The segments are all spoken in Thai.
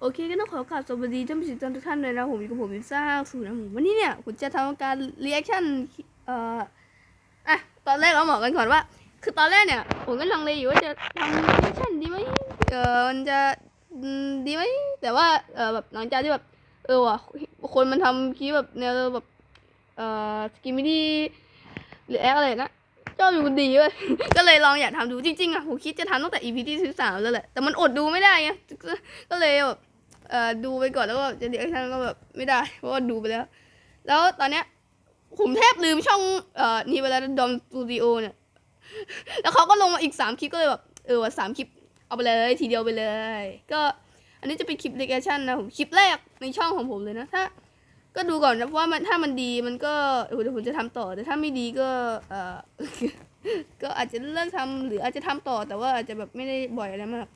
โอเคก็ต้องขอกราบสวัสดีท่านผู้ชมทุกท่านเลยนะผมอยู่กับผมวิซ่าสู่นะผมวันนี้เนี่ยผมจะทำการเรีแอคชั่นเอ่ออะตอนแรกเราบอกกันก่อนว่า คือตอนแรกเนี่ยผมก็ลังเลอยู่ว่าจะทำเรีแอคชั่นดีไหมเออมันจะดีไหมแต่ว่าเออแบบหลังจากที่แบบเออว่ะคนมันทำคลิปแบบแนวแบบเอ่อสกิมมี่หรือแอคอะไรนะชอบอยู่ดีเว้ย ก็เลยลองอยากทำดูจริงๆอะผมคิดจะทำตั้งแต่ EP ที่สิบสามแล้วแหละแต่มันอดดูไม่ได้ไงก็ก็เลยแบบ เอ่อดูไปก่อนแล้วก็จะเรียกชั่นก็แบบไม่ได้ เพราะว่าดูไปแล้ว แล้วตอนเนี้ยผมแทบลืมช่องเอ่อนี่ไปแล้วดอมสตูดิโอเนี่ย แล้วเขาก็ลงมาอีกสามคลิปก็เลยแบบเออว่าสามคลิปเอาไปเลยทีเดียวไปเลย ก็อันนี้จะเป็นคลิปเรียกชั่นนะผมคลิปแรกในช่องของผมเลยนะถ้าก็ดูก่อนนะเพราะว่ามันถ้ามันดีมันก็เดี๋ยวผมจะทำต่อ แต่ถ้าไม่ดีก็เออก็อาจจะเลิกทำหรืออาจจะทำต่อแต่ว่าอาจจะแบบไม่ได้บ่อยอะไรมาก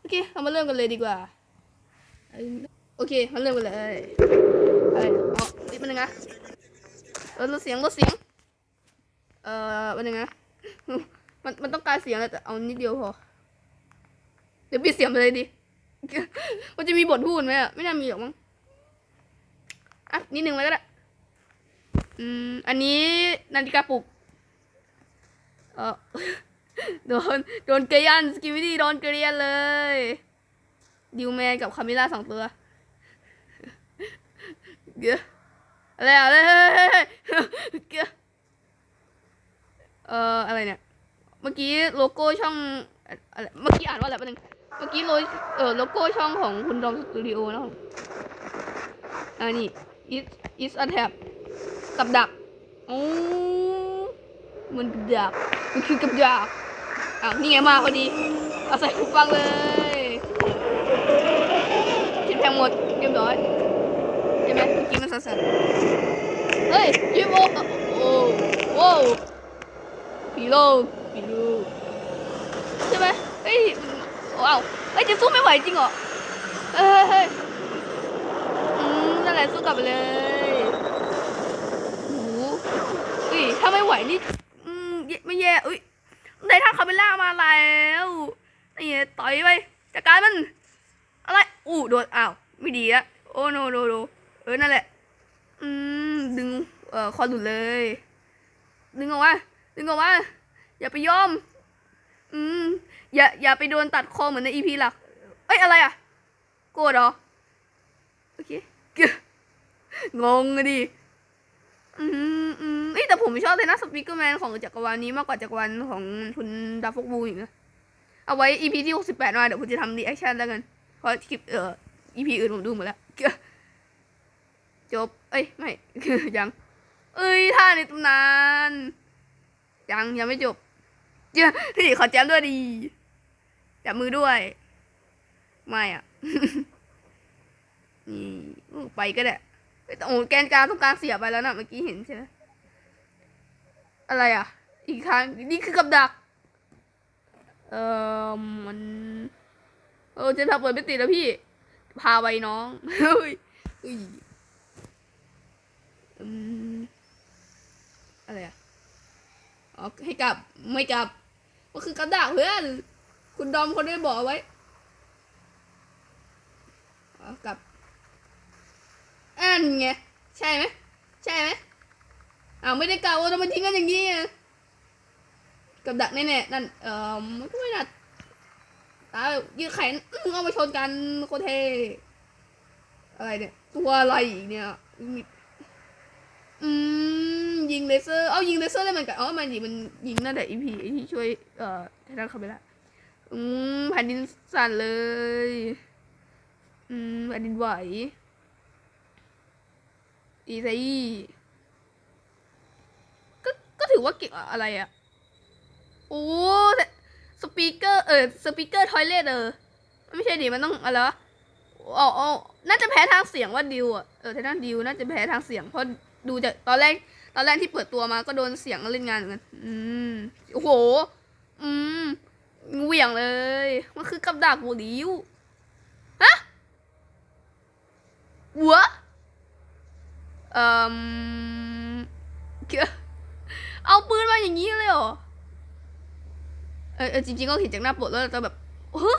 โอเค เรามาเริ่มกันเลยดีกว่า โอเคมาเริ่มกันเลยอะไรอ๋อนี่มันยังไงเออลดเสียงลดเสียง เอ่อมันยังไงมัน มันต้องการเสียงแหละแต่เอานิดเดียวพอ เดี๋ยวปิดเสียงไปเลยดิ มันจะมีบทพูดไหมอะ ไม่น่ามีหรอกมั้ง อะ นิดหนึ่งไว้ก็ได้ อืม อันนี้นาฬิกาปลุก เออโดน โดนเกรียนสกิวิดี้โดนเกรียนเลย ดิวแมนกับคามิล่าสองตัว เกืออะไรอะไรเกือเอ่ออะไรเนี่ย เมื่อกี้โลโก้ช่องอะไรเมื่อกี้อ่านว่าอะไรแป๊บนึงเมื่อกี้โลเออโลโก้ช่องของคุณดอมสตูดิโอนะอันนี้ is is a tab กับดักโอ้มันกับดักมันคือกับดักอ้าวนี่ไงมาพอดี เอาใส่หูฟังเลย หมดเรียบร้อยใช่ไหมเมื่อกี้มันสั่นๆเฮ้ยยิบโอโอ้โว้ปีโลปีโลใช่ไหมเฮ้ยว้าวเฮ้ยจะสู้ไม่ไหวจริงเหรอเฮ้ยเฮ้ยอืมนั่นแหละสู้กลับไปเลยโอ้ยถ้าไม่ไหวนี่อืมไม่แย่อุ้ยในท่างคาเมล่ามาแล้วนี่ต่อยไปจัดการมันอะไรอู้โดนอ้าว ไม่ดีอะโอ้โนโนโนเออนั่นแหละ อืมดึงเอ่อคอหลุดเลย ดึงออกมาดึงออกมาอย่าไปยอม อืมอย่าอย่าไปโดนตัดคอเหมือนในอีพีหลัก เอ้ยอะไรอะโกรธเหรอ โอเคเกงงอะดิ อืมอืมเอ้ยแต่ผมชอบเลยนะสปีกเกอร์แมนของจักรวาลนี้มากกว่าจักรวาลของคุณดาฟกบูอีกนะ เอาไว้ EP ที่68มาเดี๋ยวผมจะทำรีแอคชั่นแล้วกันเพราะคลิปเอ่อ EP อื่นผมดูหมดแล้ว จบ เอ้ย ไม่ ยัง เอ้ย ท่าในตำนาน ยัง ยังไม่จบเจ้าพี่ขอแจมด้วยดีจับมือด้วย ไม่อะ นี่ไปก็ได้แต่โอ้แกนกลางตรงกลางเสียไปแล้วนะเมื่อกี้เห็นใช่ไหมอะไรอะ อีกครั้งนี่คือกับดัก เออมัน เออจะทำเปิดไม่ติดแล้วพี่ พาไปน้องเฮ้ยอุ้ยอืมอะไรอะอ๋อให้กลับไม่กลับ ก็คือกระดาษเพื่อน คุณดอมคนได้บอกเอาไว้อ๋อกลับอันไงใช่ไหมใช่ไหมอ้าวไม่ได้กล่าวว่าทำไมทิ้งกันอย่างนี้กับดักแน่ๆนั่นเออมันก็ไม่น่า ตายืดแขนเอามาชนกันโคเท อะไรเนี่ย ตัวอะไรอีกเนี่ยอืมยิงเลเซอร์เอายิงเลเซอร์ได้เหมือนกันอ๋อมันยิงมันยิงนั่นแต่อีพีที่ช่วย เอ่อไททันคาเมล่าอืมแผ่นดินสั่นเลย อืมแผ่นดินไหวอีไซก็ก็ถือว่าเก่งอะไรอะโอ้แต่ สปีกเกอร์เออสปีกเกอร์ทอยเลทเออไม่ใช่ดิมันต้องอะไรวะอ๋ออ๋อน่าจะแพ้ทางเสียงว่าดิวอะเออทางดิวน่าจะแพ้ทางเสียงเพราะดูจากตอนแรกตอนแรกที่เปิดตัวมาก็โดนเสียงเล่นงานเหมือนกันอืมโอ้โห อืมเหวี่ยงเลย มันคือกับดักบูดิวฮะหัวเอ่อเอาปืนมาอย่างนี้เลยเหรอ เออจริงๆก็เห็นจากหน้าปกแล้วแต่แบบเฮ้อ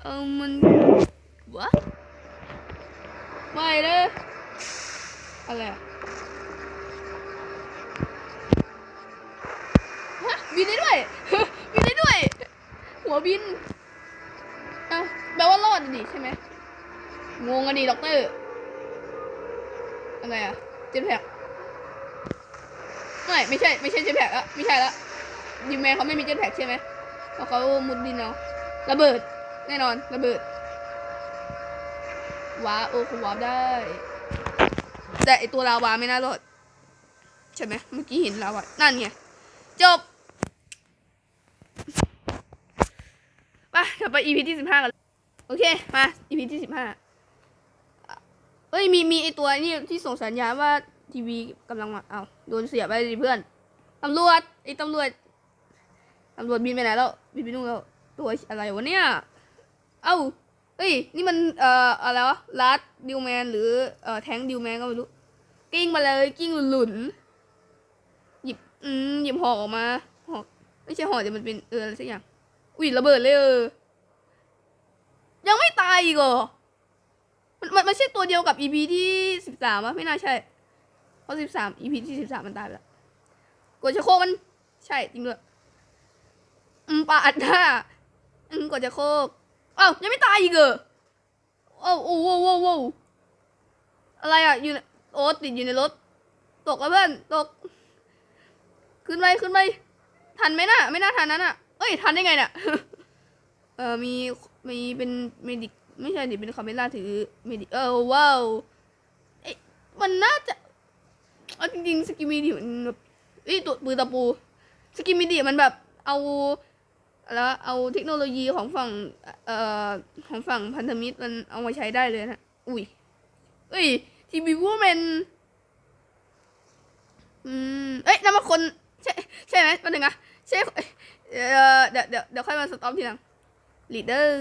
เออมันวะไม่เลยอะไรอะฮะบินได้ด้วยบินได้ด้วย หัวบินอะแปลว่ารอดดิใช่ไหมงงอะดิด็อกเตอร์อะไรอะเจ็ตแพ็กไม่ไม่ใช่ไม่ใช่เจ็ตแพ็กอะไม่ใช่ละ ยูแมนเขาไม่มีเจ็ตแพ็กใช่ไหมเพราะเขามุดดินเอาะระเบิด แน่นอนระเบิดว้าโอ้คุณวาร์ปได้ แต่ไอตัวลาวาไม่น่ารอดใช่ไหมเมื่อกี้เห็นลาวานั่นไงจบไปเดี๋ยวไป EP ที่สิบห้ากันโอเค มา EP ที่สิบห้าเอ้ย มี มีไอตัวนี่ที่ส่งสัญญาณว่าทีวีกำลังมา เอาวโดนเสียไปดิเพื่อน ตำรวจ ไอตำรวจำรวจบินไปไหนแล้วบินไปนู่นแล้วตัวอะไรวะเนี่ย เอ้าเฮ้ยนี่มันเอ่ออะไรวะลัดดิวแมนหรือเอ่อแทงดิวแมนก็ไม่รู้กิ้งมาเลยกิ้งหลุนหยิบอืมหยิบห่อออกมาห่อไม่ใช่ห่อแต่มันเป็นเอออะไรสักอย่างอุ้ยระเบิดเลยเออยังไม่ตายอีกเหรอมันมันไม่ใช่ตัวเดียวกับ EP ที่สิบสามอะไม่น่าใช่ เพราะสิบสาม EP ที่สิบสามมันตายไปแล้วกดชะโครกมันใช่จริงด้วย อืมปาดหน้าอืมกดชะโครกอ้าวยังไม่ตายอีกเหรอโอ้โอ้โว้โว้โว้อะไรอะอยู่ในโอ้ติดอยู่ในรถ ตกแล้วเพื่อนตก ขึ้นไปขึ้นไปทันไหมน่ะ ไม่น่าทันนั้นอะเอ้ยทันได้ไงเนี่ยเออมีมีเป็นเมดิกไม่ใช่ดิเป็นคาเมล่าถือเมดิกเออว้าวเอ๊ะมันน่าจะเอาจริงๆสกิมิดิมันแบบเอ้ตัวปืนตะปู สกิมิดิมันแบบเอา แล้วเอาเทคโนโลยีของฝั่งเอ่อของฝั่งพันธมิตรมันเอามาใช้ได้เลยนะ อุ้ยเอ้ยทีวีวูแมนอืมเอ้ยนั่นมันคนใช่ใช่ไหมมันหนึ่งอะใช่เอ่อเดี๋ยวเดี๋ยวเดี๋ยวค่อยมาสต็อปทีหลังลีดเดอร์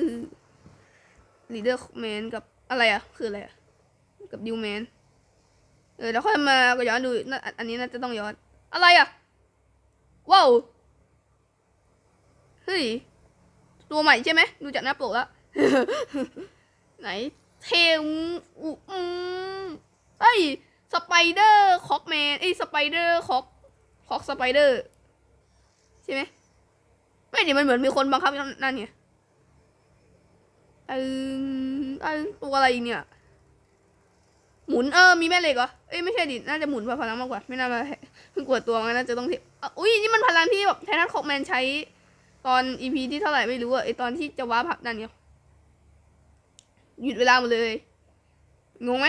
ลีดเดอร์แมนกับอะไรอะคืออะไรอะกับดิวแมนเออเดี๋ยวค่อยมาก็ย้อนดูน่าอันนี้น่าจะต้องย้อนอะไรอะว้าว เฮ้ย ตัวใหม่ใช่ไหมดูจากหน้าปกแล้ว ไหน เทมอืมเอ้ย สไปเดอร์คอกแมน เอ้ย สไปเดอร์คอกคอกสไปเดอร์ ใช่ไหม ไม่เดี๋ยวมันเหมือนมีคนบังคับนั่นไงเออเออตัวอะไรอีกเนี่ย หมุนเออ มีแม่เหล็กเหรอ เอ้ยไม่ใช่ดิ น่าจะหมุนพลังมากกว่า ไม่น่ามาเพิ่งกดตัวงั้นน่าจะต้องเทอุ้ยนี่มันพลังที่แบบไททันคอกแมนใช้ ตอนอีพีที่เท่าไหร่ไม่รู้อะไอตอนที่จะว้าพับนั่นเนี่ยหยุดเวลาหมดเลย งงไหม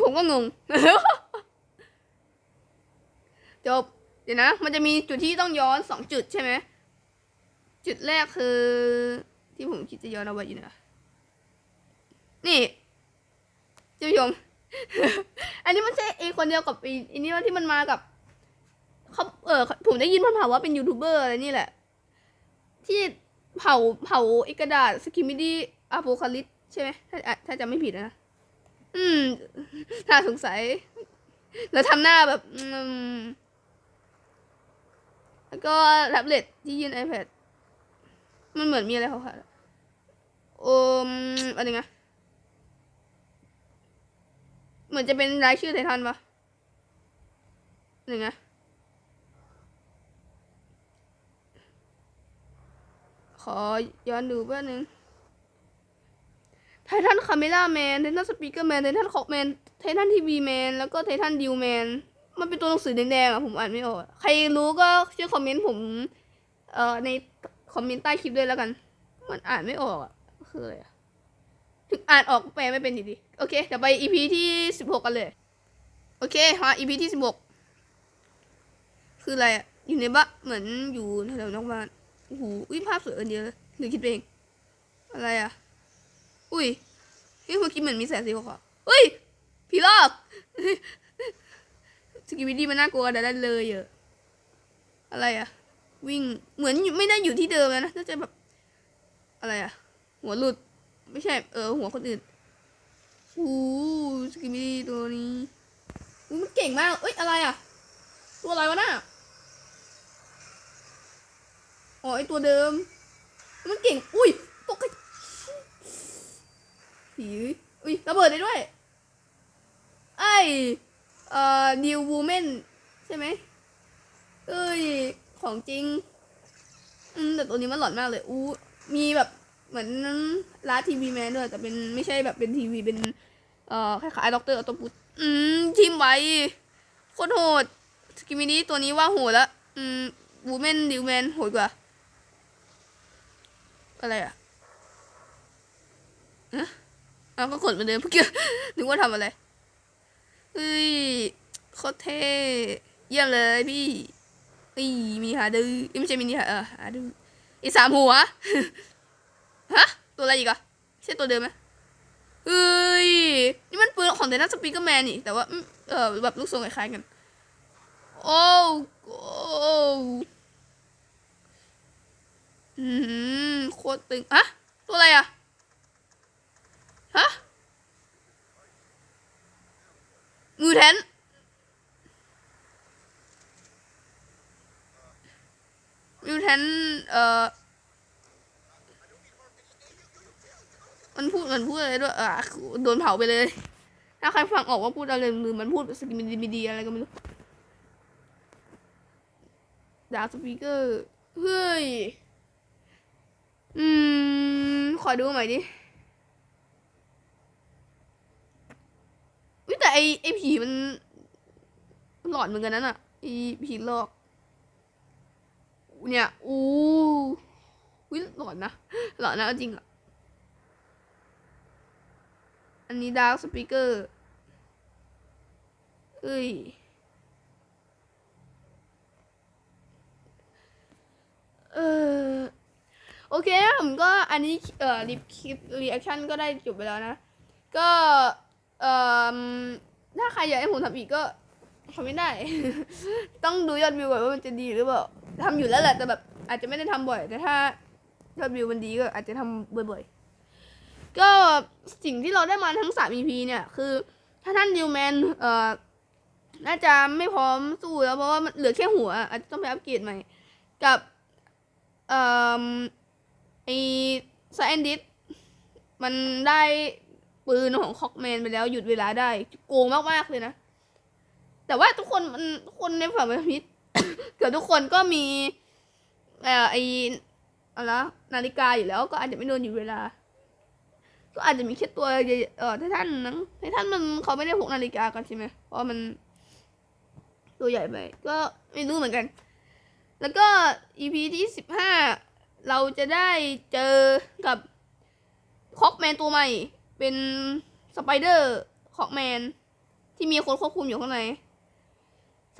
ผมก็งง จบ เดี๋ยวนะ มันจะมีจุดที่ต้องย้อนสองจุดใช่ไหม จุดแรกคือ ที่ผมคิดจะย้อนเอาไว้อยู่นะนี่ท่านผู้ชมอันนี้มันใช่ไอคนเดียวกับไอไอันนี้ว่าที่มันมากับเขาเออผมได้ยินผ่าว่าเป็นยูทูบเบอร์อะไรนี่แหละ ที่เผาเผาไอกระดาษสกิมิดี้อะโพคาลิปใช่ไหมถ้าถ้าจำไม่ผิดนะ อืมน่าสงสัย แล้วทำหน้าแบบอืมแล้วก็แท็บเล็ตที่ยื่น iPad มันเหมือนมีอะไรเขาค่ะโอมอะไรนะเหมือนจะเป็นรายชื่อไททันปะหนึ่งนะ ขอย้อนดูแป๊บนึงไททันคาเมล่าแมนไททันสปีกเกอร์แมนไททันคอกแมนไททันทีวีแมนแล้วก็ไททันดิวแมนมันเป็นตัวหนังสือแดงๆอะผมอ่านไม่ออก ใครรู้ก็ช่วยคอมเมนต์ผมเอ่อในคอมเมนต์ใต้คลิปด้วยแล้วกัน มันอ่านไม่ออกอะคืออะไรอะถึงอ่านออกแปลไม่เป็นดีๆโอเคเดี๋ยวไป EP ที่สิบหกกันเลย โอเคมา EP ที่สิบหกคืออะไรอะอยู่ในบ้านเหมือนอยู่แถวๆนอกบ้าน อ้โหอุ้ยภาพสวยเอินเดียวเลยหรือคิดเอง อะไรอะ อุ้ยเฮ้ยเมื่อกี้เหมือนมีแสงสีขาวๆเฮ้ยผีหลอกสกิวิดี้มันน่ากลัวแต่ได้เลยเยอะอะไรอะ วิ่งเหมือนไม่ได้อยู่ที่เดิมแล้วนะน่าจะแบบ อะไรอะ หัวหลุด ไม่ใช่ เออ หัวคนอื่นอู้สกิมิดี้ตัวนี้อู้มันเก่งมาก เอ้ย อะไรอะ ตัวอะไรวะน่ะ อ๋อไอตัวเดิม มันเก่ง อุ้ยตกใจผีอุ้ยระเบิดได้ด้วย ไอ้เอ่อนิววูแมนใช่ไหมเอ้ย ของจริง อืม แต่ตัวนี้มันหลอนมากเลย อู้ มีแบบเหมือนร้านทีวีแมนด้วย แต่เป็นไม่ใช่แบบเป็นทีวี เป็น เอ่อคล้ายๆด็อกเตอร์ออโตปุตอืมทีมไว้โคตรโหด สกิมินี้ตัวนี้ว่าโหดละ อืมวูแมนดิวแมนโหดกว่า อะไรอะฮะอ้าวก็กดเหมือนเดิมเมื่อกี้นึกว่าทำอะไรเฮ้ยโคตรเท่เยี่ยมเลยพี่เฮ้ยมินิฮาร์ดื้อเอ้ไม่ใช่มินิฮาร์เออฮาร์ดื้ออีสามหัวฮะตัวอะไรอีกอะใช่ตัวเดิมไหมเฮ้ยนี่มันปืนของเดนัสสปีกเกอร์แมนนี่แต่ว่าเออแบบลูกทรงคล้ายๆกัน โอ้โอ้ อืมโคตรตึงอะตัวอะไรอะฮะมูแทนมูแทนเอ่อ มันพูดมันพูดอะไรด้วยอะโดนเผาไปเลย ถ้าใครฟังออกว่าพูดอะไรหรือมันพูดสกิมิดีมิดีอะไรก็ไม่รู้ดาร์สปีกเกอร์ เฮ้ย อืม ขอดูใหม่ดิวิแต่ไอไอผีมัน หลอนเหมือนกันนั่นอะไอผีหลอกเนี่ยอู้วิหลอนนะหลอนนะจริงอะอันนี้ดาร์กสปีกเกอร์เอ้ยเออ โอเคนะผมก็อันนี้เอ่อรีคลิปรีแอคชั่นก็ได้จบไปแล้วนะ ก็เอ่อถ้าใครอยากให้ผมทำอีกก็ทำไม่ได้ ต้องดูยอดวิวก่อนว่ามันจะดีหรือเปล่าทำอยู่แล้วแหละแต่แบบอาจจะไม่ได้ทำบ่อย แต่ถ้ายอดวิวมันดีก็อาจจะทำบ่อยๆ ก็สิ่งที่เราได้มาทั้งสาม EP เนี่ยคือ ถ้าท่านดิวแมนเอ่อน่าจะไม่พร้อมสู้แล้วเพราะว่ามันเหลือแค่หัวอาจจะต้องไปอัปเกรดใหม่ กับเอ่อ ไอซแอนดิสมันได้ปืนของคอกแมนไปแล้วหยุดเวลาได้โกงมากๆเลยนะ แต่ว่าทุกคนมันทุกคนในฝั่งพันธมิตรเกือบทุกคนก็มีเอ่อไออะไรนาฬิกาอยู่แล้วก็อาจจะไม่โดนหยุดเวลา ก็อาจจะมีแค่ตัวใหญ่เออไททันนังไททันมันเขาไม่ได้พกนาฬิกากันใช่ไหมเพราะมัน ตัวใหญ่ไปก็ไม่รู้เหมือนกัน แล้วก็ EP ที่สิบห้า เราจะได้เจอกับคอกแมนตัวใหม่ เป็นสไปเดอร์คอกแมนที่มีคนควบคุมอยู่ข้างใน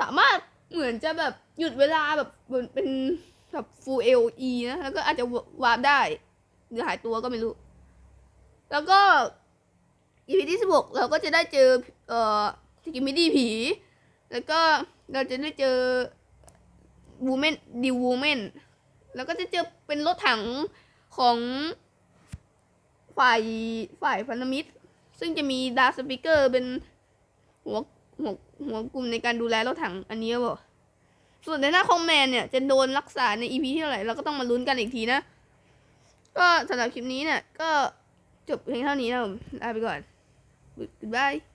สามารถเหมือนจะแบบหยุดเวลาแบบเป็นแบบ full LE นะ แล้วก็อาจจะวาร์ปได้ หรือหายตัวก็ไม่รู้ แล้วก็ EP ที่สิบหกเราก็จะได้เจอ เอ่อสกิมิดี้ผี แล้วก็เราจะได้เจอวูแมนดิววูแมน แล้วก็จะเจอเป็นรถถังของฝ่ายฝ่ายพันธมิตร ซึ่งจะมีดาร์สปิเกอร์เป็นหัวหัวหัวกลุ่มในการดูแลรถถังอันนี้บ่ส่วนในหน้าคอมแมนเนี่ยจะโดนรักษาในอีพีที่เท่าไหร่เราก็ต้องมาลุ้นกันอีกทีนะ ก็สำหรับคลิปนี้เนี่ยก็จบเพียงเท่านี้นะผมลาไปก่อน goodbye